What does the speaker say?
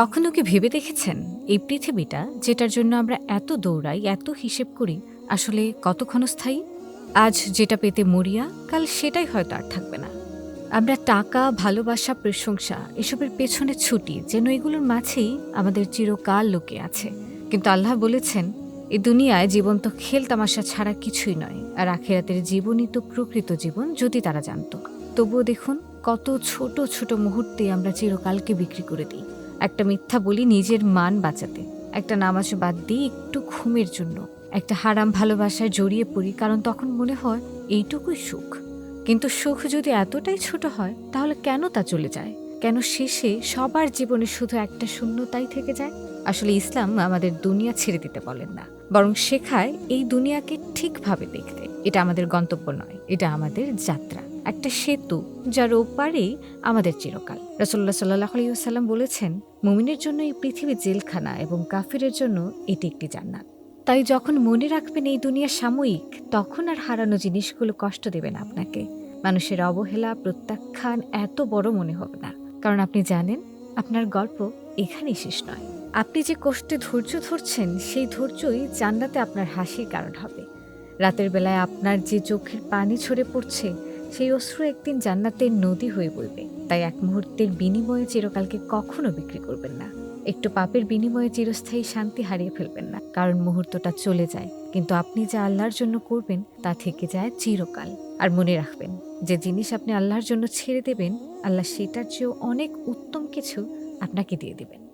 কখনো কি ভেবে দেখেছেন এই পৃথিবীটা, যেটার জন্য আমরা এত দৌড়াই, এত হিসেব করি, আসলে কত ক্ষণস্থায়ী আজ যেটা পেতে মরিয়া, কাল সেটাই হয়তো আর থাকবে না। আমরা টাকা, ভালোবাসা, প্রশংসা, এসবের পেছনে ছুটি, যেন এগুলোর মাঝেই আমাদের চিরকাল লোকে আছে। কিন্তু আল্লাহ বলেছেন এই দুনিয়ায় জীবন তো খেল তামাশা ছাড়া কিছুই নয়, আর আখেরাতের জীবনই তো প্রকৃত জীবন, যদি তারা জানত। তবুও দেখুন, কত ছোট ছোট মুহূর্তে আমরা চিরকালকে বিক্রি করে দিই। একটা মিথ্যা বলি নিজের মান বাঁচাতে। একটা নামাজ বাদ দিই একটু ঘুমের জন্য। একটা হারাম ভালোবাসায় জড়িয়ে পড়ি, কারণ তখন মনে হয় এইটুকুই সুখ। কিন্তু সুখ যদি এতটাই ছোট হয়, তাহলে কেন তা চলে যায়? কেন শেষে সবার জীবনে শুধু একটা শূন্যতাই থেকে যায়? আসলে ইসলাম আমাদের দুনিয়া ছেড়ে দিতে বলেন না। বরং শেখায় এই দুনিয়াকে ঠিকভাবে দেখতে। এটা আমাদের গন্তব্য নয়, এটা আমাদের যাত্রা। একটা সেতু যার ওপারেই আমাদের চিরকাল। রসল্লা সাল্লাহ আলিয়াল্লাম বলেছেন, মুমিনের জন্য এই পৃথিবী জেলখানা এবং কাফিরের জন্য এটি একটি জান্নাত। তাই যখন মনে রাখবেন এই দুনিয়া সাময়িক, তখন আর হারানো জিনিসগুলো কষ্ট দেবে না আপনাকে। মানুষের অবহেলা, প্রত্যাখ্যান এত বড় মনে হবে না। কারণ আপনি জানেন, আপনার গল্প এখানেই শেষ নয়। আপনি যে কষ্টে ধৈর্য ধরছেন, সেই ধৈর্যই জান্নাতে আপনার হাসির কারণ হবে। রাতের বেলায় আপনার যে চোখের পানি ছড়ে পড়ছে সেই অশ্রু একদিন জান্নাতের নদী হয়ে বলবে তাই এক মুহূর্তের বিনিময়ে চিরকালকে কখনো বিক্রি করবেন না। একটু পাপের বিনিময়ে চিরস্থায়ী শান্তি হারিয়ে ফেলবেন না, কারণ মুহূর্তটা চলে যায়। কিন্তু আপনি যা আল্লাহর জন্য করবেন, তা থেকে যায় চিরকাল। আর মনে রাখবেন, যে জিনিস আপনি আল্লাহর জন্য ছেড়ে দেবেন, আল্লাহ সেটার চেয়েও অনেক উত্তম কিছু আপনাকে দিয়ে দেবেন।